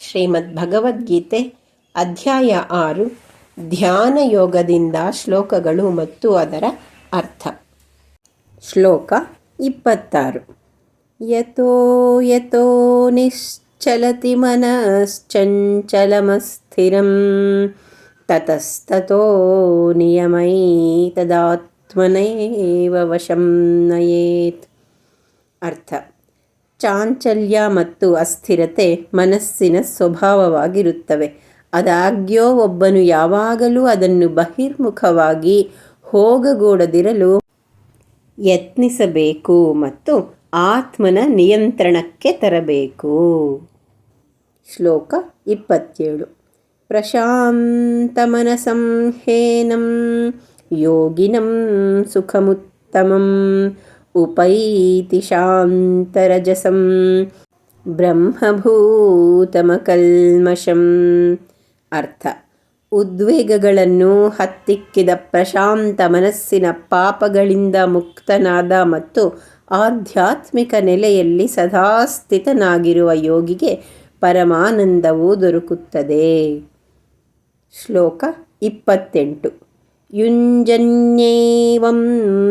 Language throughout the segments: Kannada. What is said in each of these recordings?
ಶ್ರೀಮದ್ ಭಗವದ್ಗೀತೆ ಅಧ್ಯಾಯ ಆರು ಧ್ಯಾನ ಯೋಗದಿಂದ ಶ್ಲೋಕಗಳು ಮತ್ತು ಅದರ ಅರ್ಥ. ಶ್ಲೋಕ ಇಪ್ಪತ್ತಾರು. ಯತೋ ಯತೋ ನಿಶ್ಚಲತಿ ಮನಶ್ಚಂಚಲಮಸ್ಥಿರಂ, ತತಸ್ತತೋ ನಿಯಮೈ ತದಾತ್ಮನೇವ ವಶಂ ನಯೇತ್. ಅರ್ಥ. ಚಾಂಚಲ್ಯ ಮತ್ತು ಅಸ್ಥಿರತೆ ಮನಸ್ಸಿನ ಸ್ವಭಾವವಾಗಿರುತ್ತವೆ. ಅದಾಗ್ಯೋ ಒಬ್ಬನು ಯಾವಾಗಲೂ ಅದನ್ನು ಬಹಿರ್ಮುಖವಾಗಿ ಹೋಗಗೂಡದಿರಲು ಯತ್ನಿಸಬೇಕು ಮತ್ತು ಆತ್ಮನ ನಿಯಂತ್ರಣಕ್ಕೆ ತರಬೇಕು. ಶ್ಲೋಕ ಇಪ್ಪತ್ತೇಳು. ಪ್ರಶಾಂತಮನಸಂ ಹೇನಂ ಯೋಗಿನಂ ಸುಖಮುತ್ತಮಂ ಉಪೈತಿ ಶಾಂತರಜಸಂ ಬ್ರಹ್ಮಭೂತಮಕಲ್ಮಷಂ. ಅರ್ಥ. ಉದ್ವೇಗಗಳನ್ನು ಹತ್ತಿಕ್ಕಿದ ಪ್ರಶಾಂತ ಮನಸ್ಸಿನ ಪಾಪಗಳಿಂದ ಮುಕ್ತನಾದ ಮತ್ತು ಆಧ್ಯಾತ್ಮಿಕ ನೆಲೆಯಲ್ಲಿ ಸದಾ ಸ್ಥಿತನಾಗಿರುವ ಯೋಗಿಗೆ ಪರಮಾನಂದವು ದೊರಕುತ್ತದೆ. ಶ್ಲೋಕ ಇಪ್ಪತ್ತೆಂಟು. ಯುಂಜನ್ಯೇವಂ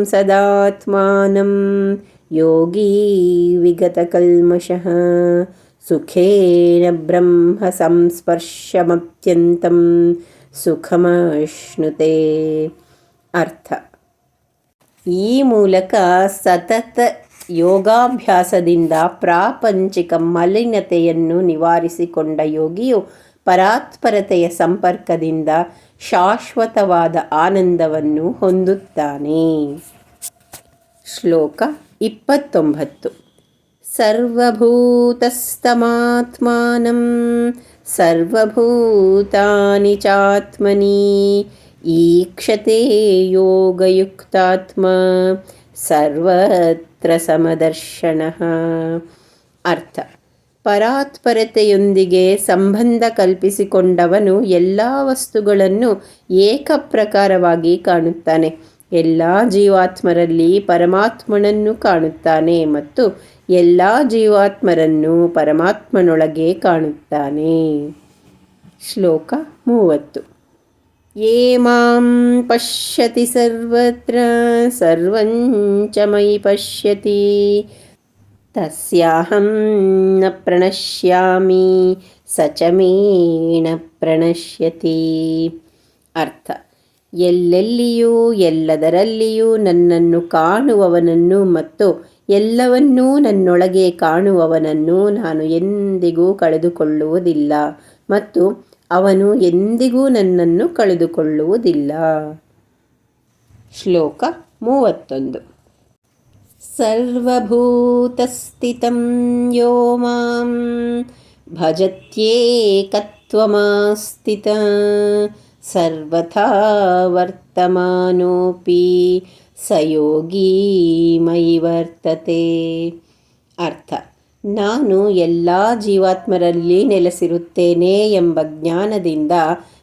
सदात्मानं योगी विगतकल्मषः। सुखेन ಸಂಸ್ಪರ್ಶಮತ್ಯಂತಂ ಸುಖಮಶ್ನುತೆ ಅರ್ಥ ಈ ಮೂಲಕ ಸತತ ಯೋಗಾಭ್ಯಾಸದಿಂದ ಪ್ರಾಪಂಚಿಕ ಮಲಿನತೆಯನ್ನು ನಿವಾರಿಸಿಕೊಂಡ ಯೋಗಿಯು ಪರಾತ್ಪರತೆಯ ಸಂಪರ್ಕದಿಂದ ಶಾಶ್ವತವಾದ ಆನಂದವನ್ನು ಹೊಂದುತ್ತಾನೆ. ಶ್ಲೋಕ ಇಪ್ಪತ್ತೊಂಬತ್ತು. ಸರ್ವಭೂತಸ್ತಮಾತ್ಮಾನಂ ಸರ್ವಭೂತಾನಿ ಚಾತ್ಮನಿ ಈಕ್ಷತೆ ಯೋಗಯುಕ್ತಾತ್ಮ ಸರ್ವತ್ರ ಸಮದರ್ಶನ. ಅರ್ಥ. ಪರಾತ್ಪರತೆಯೊಂದಿಗೆ ಸಂಬಂಧ ಕಲ್ಪಿಸಿಕೊಂಡವನು ಎಲ್ಲ ವಸ್ತುಗಳನ್ನು ಏಕಪ್ರಕಾರವಾಗಿ ಕಾಣುತ್ತಾನೆ. ಎಲ್ಲ ಜೀವಾತ್ಮರಲ್ಲಿ ಪರಮಾತ್ಮನನ್ನು ಕಾಣುತ್ತಾನೆ ಮತ್ತು ಎಲ್ಲ ಜೀವಾತ್ಮರನ್ನು ಪರಮಾತ್ಮನೊಳಗೆ ಕಾಣುತ್ತಾನೆ. ಶ್ಲೋಕ ಮೂವತ್ತು. ಯೇ ಮಾಂ ಪಶ್ಯತಿ ಸರ್ವತ್ರ ಸರ್ವಂಚ ಮಯಿ ಪಶ್ಯತಿ ತಸ್ಯಾಹಂ ನ ಪ್ರಣಶ್ಯಾಮಿ ಸ ಪ್ರಣಶ್ಯತಿ ಅರ್ಥ ಎಲ್ಲೆಲ್ಲಿಯೂ, ಎಲ್ಲದರಲ್ಲಿಯೂ ನನ್ನನ್ನು ಕಾಣುವವನನ್ನು ಮತ್ತು ಎಲ್ಲವನ್ನೂ ನನ್ನೊಳಗೆ ಕಾಣುವವನನ್ನು ನಾನು ಎಂದಿಗೂ ಕಳೆದುಕೊಳ್ಳುವುದಿಲ್ಲ ಮತ್ತು ಅವನು ಎಂದಿಗೂ ನನ್ನನ್ನು ಕಳೆದುಕೊಳ್ಳುವುದಿಲ್ಲ. ಶ್ಲೋಕ ಮೂವತ್ತೊಂದು. ಸರ್ವಭೂತಸ್ಥಿತಂ ಯೋ ಮಾಂ ಭಜತ್ಯೇಕತ್ವಮಾಸ್ಥಿತ ಸರ್ವಥಾ ವರ್ತಮಾನೋಪಿ ಸಯೋಗೀ ಮಯಿ ವರ್ತತೆ ಅರ್ಥ ನಾನು ಎಲ್ಲ ಜೀವಾತ್ಮರಲ್ಲಿ ನೆಲೆಸಿರುತ್ತೇನೆ ಎಂಬ ಜ್ಞಾನದಿಂದ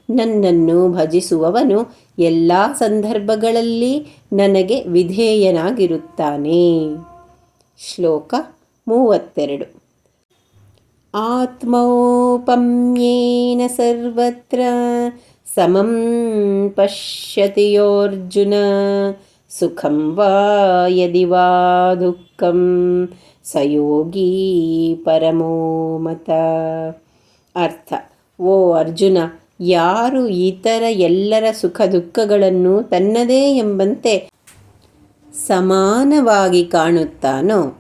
ನನ್ನನ್ನು ಭಜಿಸುವವನು ಎಲ್ಲ ಸಂದರ್ಭಗಳಲ್ಲಿ ನನಗೆ ವಿಧೇಯನಾಗಿರುತ್ತಾನೆ. ಶ್ಲೋಕ ಮೂವತ್ತೆರಡು. ಆತ್ಮೋಪಮ್ಯೇನ ಸರ್ವತ್ರ ಸಮಂ ಪಶ್ಯತಿಯೋರ್ಜುನ ಸುಖಂ ವಾ ಯದಿ ವಾ ದುಃಖಂ ಸಯೋಗೀ ಪರಮೋ ಮತ ಅರ್ಥ, ಓ ಅರ್ಜುನ ಯಾರು ಇತರ ಎಲ್ಲರ ಸುಖ ದುಃಖಗಳನ್ನು ತನ್ನದೇ ಎಂಬಂತೆ ಸಮಾನವಾಗಿ ಕಾಣುತ್ತಾನೋ?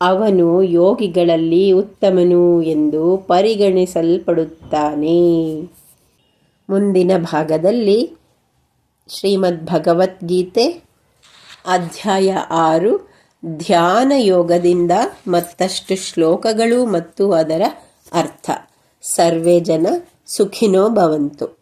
ಅವನು ಯೋಗಿಗಳಲ್ಲಿ ಉತ್ತಮನು ಎಂದು ಪರಿಗಣಿಸಲ್ಪಡುತ್ತಾನೆ. ಮುಂದಿನ ಭಾಗದಲ್ಲಿ ಶ್ರೀಮದ್ ಭಗವದ್ಗೀತೆ ಅಧ್ಯಾಯ ಆರು, ಧ್ಯಾನ ಯೋಗದಿಂದ ಮತ್ತಷ್ಟು ಶ್ಲೋಕಗಳು ಮತ್ತು ಅದರ ಅರ್ಥ. ಸರ್ವೇ ಜನ సుఖినో భవంతు.